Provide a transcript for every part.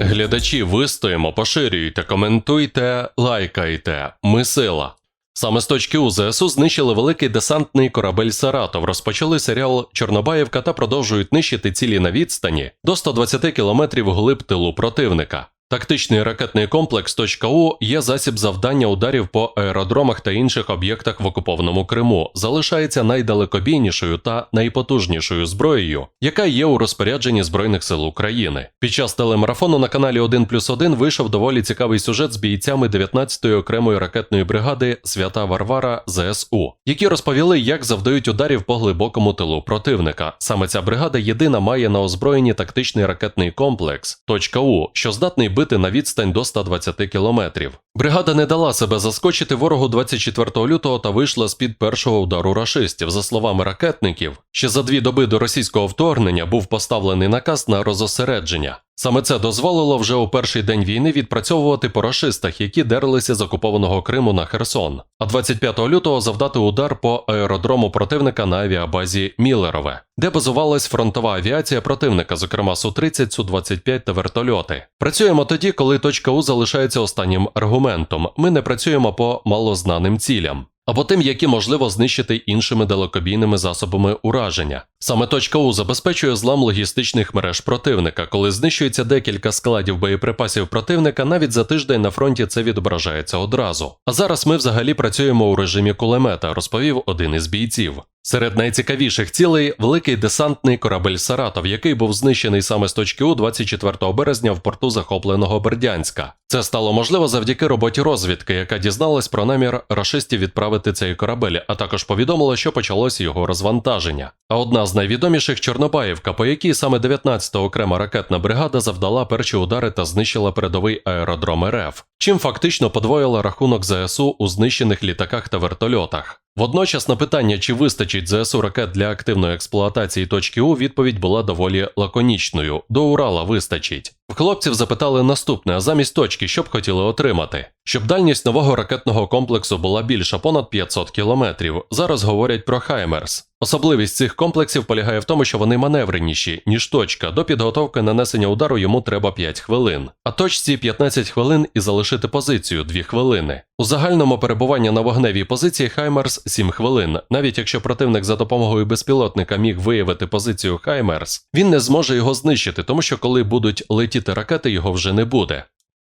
Глядачі, вистоїмо, поширюйте, коментуйте, лайкайте. Ми сила. Саме з точки УЗСУ знищили великий десантний корабель Саратов, розпочали серіал Чорнобаївка та продовжують нищити цілі на відстані до 120 кілометрів глиб тилу противника. Тактичний ракетний комплекс «У» є засіб завдання ударів по аеродромах та інших об'єктах в окупованому Криму, залишається найдалекобійнішою та найпотужнішою зброєю, яка є у розпорядженні Збройних сил України. Під час телемарафону на каналі 1 плюс 1 вийшов доволі цікавий сюжет з бійцями 19-ї окремої ракетної бригади Свята Варвара ЗСУ, які розповіли, як завдають ударів по глибокому тилу противника. Саме ця бригада єдина має на озброєнні тактичний ракетний комплекс «У», що здатний бити на відстань до 120 кілометрів. Бригада не дала себе заскочити ворогу 24 лютого та вийшла з-під першого удару рашистів. За словами ракетників, ще за дві доби до російського вторгнення був поставлений наказ на розосередження. Саме це дозволило вже у перший день війни відпрацьовувати по рашистах, які дерлися з окупованого Криму на Херсон, а 25 лютого завдати удар по аеродрому противника на авіабазі Мілерове, де базувалась фронтова авіація противника, зокрема Су-30, Су-25 та вертольоти. Працюємо тоді, коли точка У залишається останнім аргументом. Ми не працюємо по малознаним цілям. Або тим, які можливо знищити іншими далекобійними засобами ураження. Саме точка У забезпечує злам логістичних мереж противника. Коли знищується декілька складів боєприпасів противника, навіть за тиждень на фронті це відображається одразу. А зараз ми взагалі працюємо у режимі кулемета, розповів один із бійців. Серед найцікавіших цілей великий десантний корабель Саратов, який був знищений саме з точки У 24 березня в порту захопленого Бердянська. Це стало можливо завдяки роботі розвідки, яка дізналась про намір рашистів відправити цей корабель, а також повідомила, що почалося його розвантаження. А одна з найвідоміших Чорнобаївка, по якій саме 19-та окрема ракетна бригада завдала перші удари та знищила передовий аеродром РФ, чим фактично подвоїла рахунок ЗСУ у знищених літаках та вертольотах. Водночас на питання, чи вистачить ЗСУ ракет для активної експлуатації точки У, відповідь була доволі лаконічною: до Урала вистачить. Хлопців запитали наступне: а замість точки, що б хотіли отримати? Щоб дальність нового ракетного комплексу була більша понад 500 кілометрів. Зараз говорять про Хаймерс. Особливість цих комплексів полягає в тому, що вони маневреніші, ніж точка. До підготовки нанесення удару йому треба 5 хвилин, а точці 15 хвилин і залишити позицію 2 хвилини. У загальному перебування на вогневій позиції Хаймерс 7 хвилин. Навіть якщо противник за допомогою безпілотника міг виявити позицію Хаймерс, він не зможе його знищити, тому що коли будуть летіти ракети, його вже не буде.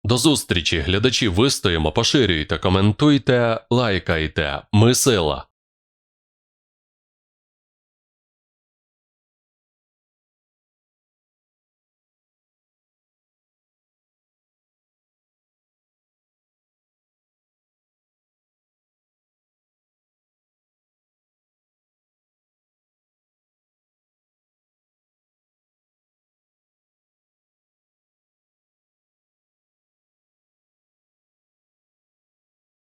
До зустрічі, глядачі, вистоїмо, поширюйте, коментуйте, лайкайте. Ми сила.